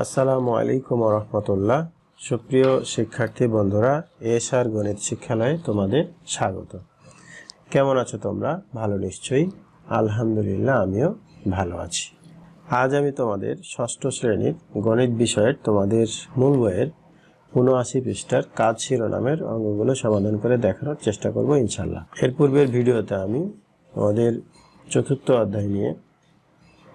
আসসালামু আলাইকুম রহমতুল্লাহ। সুপ্রিয় শিক্ষার্থী বন্ধুরা এসআর গণিত শিক্ষালয়ে তোমাদের স্বাগত। কেমন আছো তোমরা? ভালো নিশ্চয়ই? আলহামদুলিল্লাহ, আমিও ভালো আছি। আজ আমি তোমাদের ষষ্ঠ শ্রেণির গণিত বিষয়ের তোমাদের মূল বইয়ের উনআশি পৃষ্ঠার কাজ শিরোনামের অঙ্গগুলো সমাধান করে দেখানোর চেষ্টা করব ইনশাল্লাহ এর পূর্বের ভিডিওতে আমি তোমাদের চতুর্থ অধ্যায় নিয়ে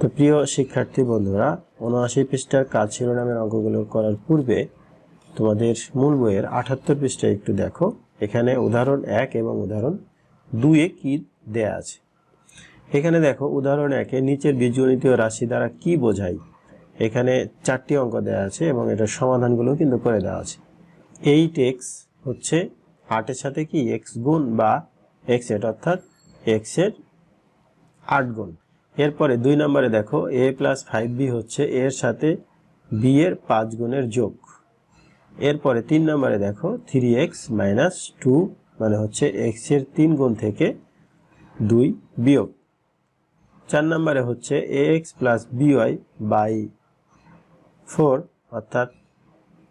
তো প্রিয় শিক্ষার্থী বন্ধুরা, উনআশি পৃষ্ঠার কাজ শিরোনামের অঙ্কগুলো করার পূর্বে তোমাদের মূল বইয়ের আঠাত্তর পৃষ্ঠায় একটু দেখো। এখানে উদাহরণ এক এবং উদাহরণ দুয়ে কি দেয়া আছে? এখানে দেখো, উদাহরণ একে নিচের বীজগণিতীয় রাশি দ্বারা কি বোঝায়? এখানে চারটি অঙ্ক দেওয়া আছে এবং এটার সমাধানগুলো কিন্তু করে দেওয়া আছে। এইট এক্স হচ্ছে আটের সাথে কি? এক্স গুণ বা এক্স এট অর্থাৎ এক্সের আট গুণ। এরপরে দুই নম্বরে দেখো, এ প্লাস ফাইভ বি হচ্ছে এর সাথে বি এর পাঁচ গুণের যোগ। এরপরে তিন নম্বরে দেখো, থ্রি এক্স মাইনাস টু মানে হচ্ছে এক্সের তিন গুণ থেকে দুই বিয়োগ। চার নম্বরে হচ্ছে a x plus b y by four, অর্থাৎ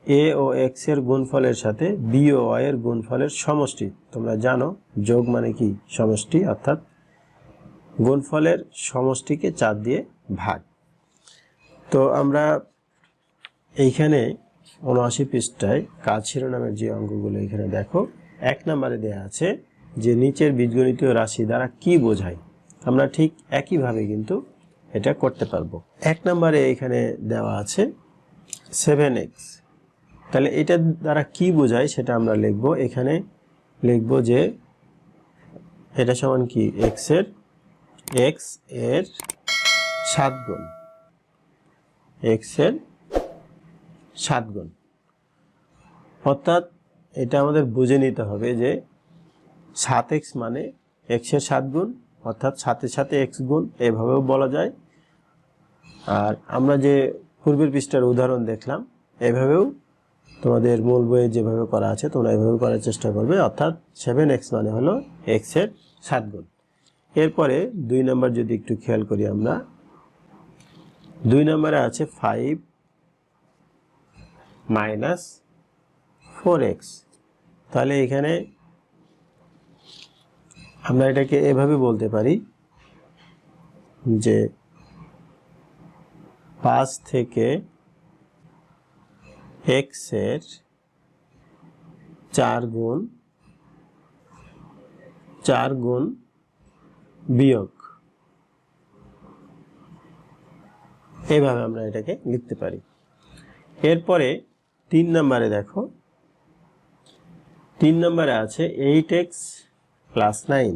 এ ও এক্সের গুণফলের সাথে বি ও ওয়াই এর গুণফলের সমষ্টি। তোমরা জানো, যোগ মানে কি? সমষ্টি, অর্থাৎ গুণফলের সমষ্টিকে চার দিয়ে ভাগ। তো আমরা এইখানে উনআশি পৃষ্ঠায় কাজ শিরোনামের যে অঙ্কগুলো এখানে দেখো, এক নম্বরে দেয়া আছে যে নিচের বীজগণিতীয় রাশি দ্বারা কি বোঝায়। আমরা ঠিক একইভাবে কিন্তু এটা করতে পারব। এক নম্বরে এখানে দেওয়া আছে সেভেন এক্স। তাহলে এটা দ্বারা কি বোঝায় সেটা আমরা লিখব। এখানে লিখব যে এটা সমান কি? এক্সের এক্সের সাত গুণ। এক্সের সাত গুণ। অর্থাৎ এটা আমাদের বুঝে নিতে হবে যে সাত এক্স মানে এক্সের সাত গুণ, অর্থাৎ সাথে সাথে এক্স গুণ, এভাবেও বলা যায়। আর আমরা যে পূর্বের পৃষ্ঠার উদাহরণ দেখলাম, এভাবেও তোমাদের মূল বইয়ে যেভাবে করা আছে, তোমরা এভাবে করার চেষ্টা করবে। অর্থাৎ সেভেন এক্স মানে হলো এক্সের সাত গুণ। এরপরে দুই নাম্বার যদি একটু খেয়াল করি আমরা, দুই নম্বরে আছে ফাইভ মাইনাস ফোর এক্স তাহলে এখানে আমরা এটাকে এভাবে বলতে পারি যে পাঁচ থেকে এক্সের চার গুণ চার গুণ বিয়োগ। এভাবে আমরা এটাকে লিখতে পারি। এরপরে তিন নম্বরে দেখো। তিন নম্বরে আছে eight x plus nine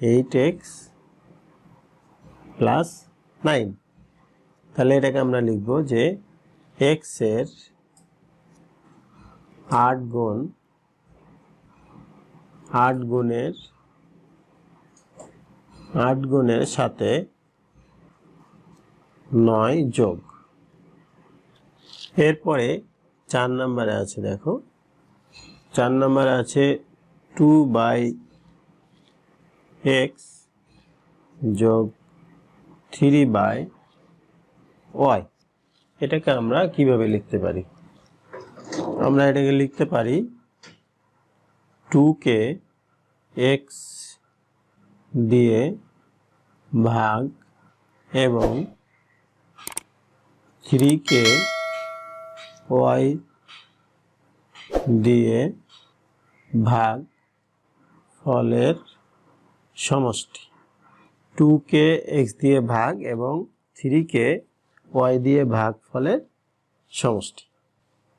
eight x plus nine তাহলে এটাকে আমরা লিখব যে এক্সের আট গুণ, আট গুণের আট গুণের সাথে নয় যোগ। এরপরে চার নম্বরে আছে, দেখো। চার নম্বরে আছে টু বাই এক্স যোগ থ্রি বাই ওয়াই এটাকে আমরা কীভাবে লিখতে পারি? আমরা এটাকে লিখতে পারি টুকে এক্স দিয়ে ভাগ এবং থ্রিকে ওয়াই দিয়ে ভাগ ফলের সমষ্টি। টুকে এক্স দিয়ে ভাগ এবং থ্রিকে ওয়াই দিয়ে ভাগ ফলের সমষ্টি।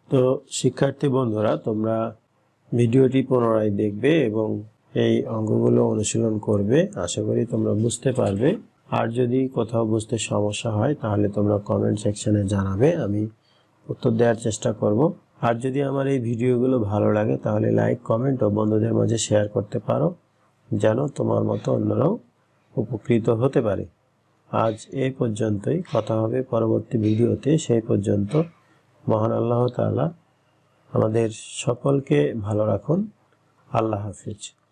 তো শিক্ষার্থী বন্ধুরা, তোমরা ভিডিওটি পুনরায় দেখবে এবং এই অঙ্গগুলো অনুশীলন করবে, আশা করি তোমরা বুঝতে পারবে। আর যদি কোথাও বুঝতে সমস্যা হয়, তাহলে তোমরা কমেন্ট সেকশনে জানাবে, আমি উত্তর দেওয়ার চেষ্টা করব। আর যদি আমার এই ভিডিওগুলো ভালো লাগে, তাহলে লাইক কমেন্ট ও বন্ধুদের মাঝে শেয়ার করতে পারো, যেন তোমার মতো অন্যরাও উপকৃত হতে পারে। আজ এ পর্যন্তই, কথা হবে পরবর্তী ভিডিওতে, সেই পর্যন্ত মহান আল্লাহ তাআলা আমাদের সকলকে ভালো রাখুন। আল্লাহ হাফিজ।